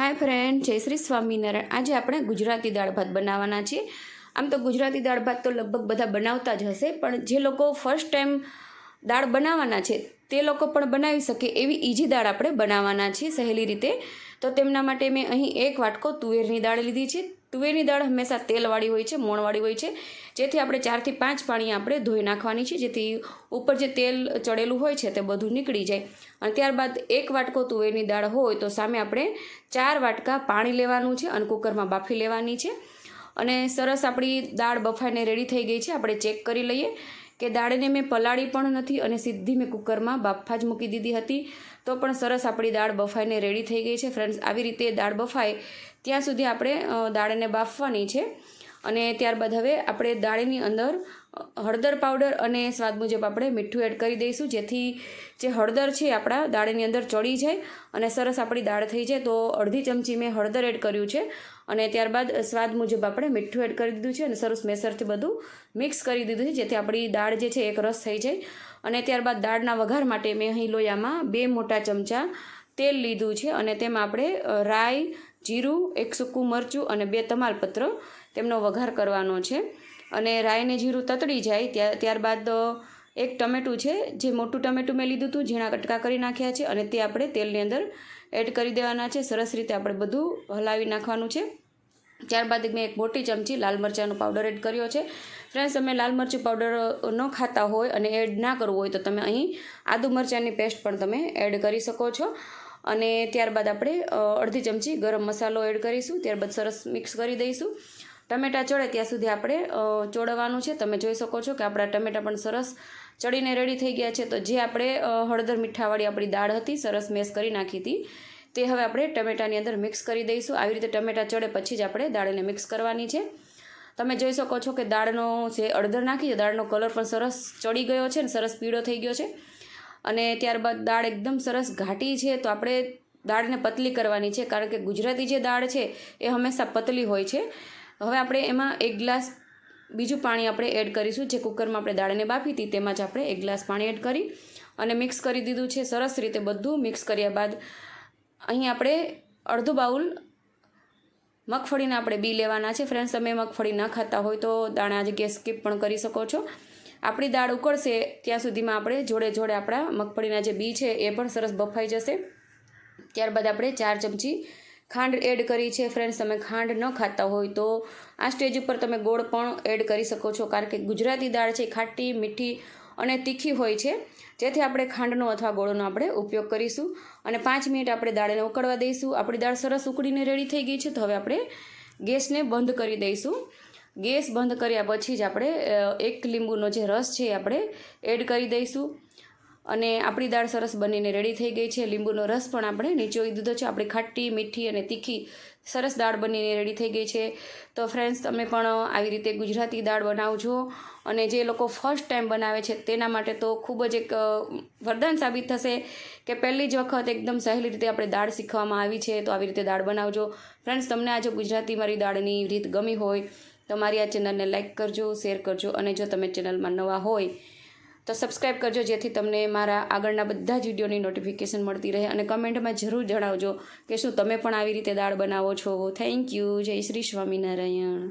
હાય friend, જય શ્રી સ્વામિનારાયણ. આજે આપણે ગુજરાતી દાળ ભાત બનાવવાના છીએ. આમ તો ગુજરાતી દાળ ભાત તો લગભગ બધા બનાવતા જ હશે, પણ જે લોકો ફર્સ્ટ ટાઈમ દાળ બનાવવાના છે, તે લોકો પણ બનાવી શકે એવી ઇઝી દાળ આપણે બનાવવાના છીએ સહેલી રીતે. તો તેમના માટે મેં અહીં એક વાટકો તુવેરની દાળ લીધી છે. તુવેરની દાળ હંમેશા તેલવાળી હોય છે, મોણવાળી હોય છે. જેથી આપણે ચારથી પાંચ પાણી આપણે ધોઈ નાખવાની છે. જેથી ઉપર જે તેલ ચડેલું હોય છે તે બધું નીકળી જાય. અને ત્યારબાદ એક વાટકો તુવેરની દાળ હોય તો સામે આપણે ચાર વાટકા પાણી લેવાનું છે અને કુકરમાં બાફી લેવાની છે. અને સરસ આપણી દાળ બફાઈને રેડી થઈ ગઈ છે. આપણે ચેક કરી લઈએ. કે દાળને મેં પલાળી પણ નથી અને સીધી મેં કુકરમાં બાફા જ મૂકી દીધી હતી. તો પણ સરસ આપણી દાળ બફાઈને રેડી થઈ ગઈ છે. ફ્રેન્ડ્સ, આવી રીતે દાળ બફાય, ત્યાં સુધી આપણે દાળને બાફવાની છે. અને ત્યારબાદ હવે આપણે દાળની અંદર હળદર પાવડર અને સ્વાદ મુજબ આપણે મીઠું એડ કરી દઈશું. જેથી જે હળદર છે આપણા દાળની અંદર ચડી જાય અને સરસ આપણી દાળ થઈ જાય. તો અડધી ચમચી મેં હળદર એડ કર્યું છે અને ત્યારબાદ સ્વાદ મુજબ આપણે મીઠું એડ કરી દીધું છે અને સરસ મેસરથી બધું મિક્સ કરી દીધું છે, જેથી આપણી દાળ જે છે એક રસ થઈ જાય. અને ત્યારબાદ દાળના વઘાર માટે મેં અહીં લોયામાં બે મોટા ચમચા તેલ લીધું છે અને તેમાં આપણે રાઈ, જીરું, એક સૂકું મરચું અને બે તમાલપત્ર તેમનો વઘાર કરવાનો છે. અને રાઈને જીરું તતડી જાય ત્યાર ત્યારબાદ એક ટમેટું છે, જે મોટું ટમેટું મેં લીધું હતું ઝીણા કટકા કરી નાખ્યા છે અને તે આપણે તેલની અંદર એડ કરી દેવાના છે. સરસ રીતે આપણે બધું હલાવી નાખવાનું છે. ત્યારબાદ મેં એક મોટી ચમચી લાલ મરચાંનો પાવડર એડ કર્યો છે. ફ્રેન્ડ્સ તમે લાલ મરચું પાવડર ન ખાતા હોય અને એડ ના કરવું હોય તો તમે અહીં આદુ મરચાંની પેસ્ટ પણ તમે એડ કરી શકો છો. અને ત્યારબાદ આપણે અડધી ચમચી ગરમ મસાલો એડ કરીશું. ત્યારબાદ સરસ મિક્સ કરી દઈશું. ટમેટાં ચડે ત્યાં સુધી આપણે ચોળવાનું છે. તમે જોઈ શકો છો કે આપણા ટમેટાં પણ સરસ ચડીને રેડી થઈ ગયા છે. તો જે આપણે હળદર મીઠાવાળી આપણી દાળ હતી, સરસ મેશ કરી નાખી હતી, તે હવે આપણે ટમેટાની અંદર મિક્સ કરી દઈશું. આવી રીતે ટમેટાં ચડે પછી જ આપણે દાળને મિક્સ કરવાની છે. તમે જોઈ શકો છો કે દાળનો જે અડદર નાખી છે, દાળનો કલર પણ સરસ ચડી ગયો છે ને સરસ પીળો થઈ ગયો છે. અને ત્યારબાદ દાળ એકદમ સરસ ઘાટી છે, તો આપણે દાળને પતલી કરવાની છે. કારણ કે ગુજરાતી જે દાળ છે, એ હંમેશા પતલી હોય છે. હવે આપણે એમાં એક ગ્લાસ બીજું પાણી આપણે એડ કરીશું. જે કુકરમાં આપણે દાળને બાફી હતી તેમાં જ આપણે એક ગ્લાસ પાણી એડ કરી અને મિક્સ કરી દીધું છે સરસ રીતે બધું. મિક્સ કર્યા બાદ અહીં આપણે અડધો બાઉલ મગફળીના આપણે બી લેવાના છે. ફ્રેન્ડ્સ, તમે મગફળી ન ખાતા હોય તો દાણા જગ્યાએ સ્કીપ પણ કરી શકો છો. આપણી દાળ ઉકળશે ત્યાં સુધીમાં આપણે જોડે જોડે આપણા મગફળીના જે બી છે એ પણ સરસ બફાઈ જશે. ત્યારબાદ આપણે ચાર ચમચી ખાંડ એડ કરી છે ફ્રેન્ડ્સ તમે ખાંડ ન ખાતા હોય તો આ સ્ટેજ ઉપર તમે ગોળ પણ એડ કરી શકો છો. કારણ કે ગુજરાતી દાળ છે ખાટી, મીઠી અને તીખી હોય છે. જેથી આપણે ખાંડનો અથવા ગોળનો આપણે ઉપયોગ કરીશું. અને પાંચ મિનિટ આપણે દાળને ઉકળવા દઈશું. આપણી દાળ સરસ ઉકળીને રેડી થઈ ગઈ છે તો હવે આપણે ગેસને બંધ કરી દઈશું. ગેસ બંધ કર્યા પછી જ આપણે એક લીંબુનો જે રસ છે એ આપણે એડ કરી દઈશું. અને આપણી દાળ સરસ બનીને રેડી થઈ ગઈ છે. લીંબુનો રસ પણ આપણે નીચોવી દીધો છે. આપણી ખાટી, મીઠી અને તીખી સરસ દાળ બનીને રેડી થઈ ગઈ છે. તો ફ્રેન્ડ્સ તમે પણ આવી રીતે ગુજરાતી દાળ બનાવજો અને જે લોકો ફર્સ્ટ ટાઈમ બનાવે છે તેના માટે તો ખૂબ જ એક વરદાન સાબિત થશે કે પહેલી જ વખત એકદમ સહેલી રીતે આપણે દાળ શીખવામાં આવી છે. તો આવી રીતે દાળ બનાવજો. ફ્રેન્ડ્સ તમને આજે ગુજરાતી મારી દાળની રીત ગમી હોય તો મારી આ ચેનલને લાઇક કરજો શેર કરજો અને જો તમે ચેનલમાં નવા હોય તો સબસ્ક્રાઈબ કરજો જેથી તમને મારા આગળના બધા જ વિડીયોની નોટિફિકેશન મળતી રહે અને કમેન્ટમાં જરૂર જણાવજો કે શું તમે પણ આવી રીતે દાળ બનાવો છો. થેન્ક યુ જય શ્રી સ્વામિનારાયણ.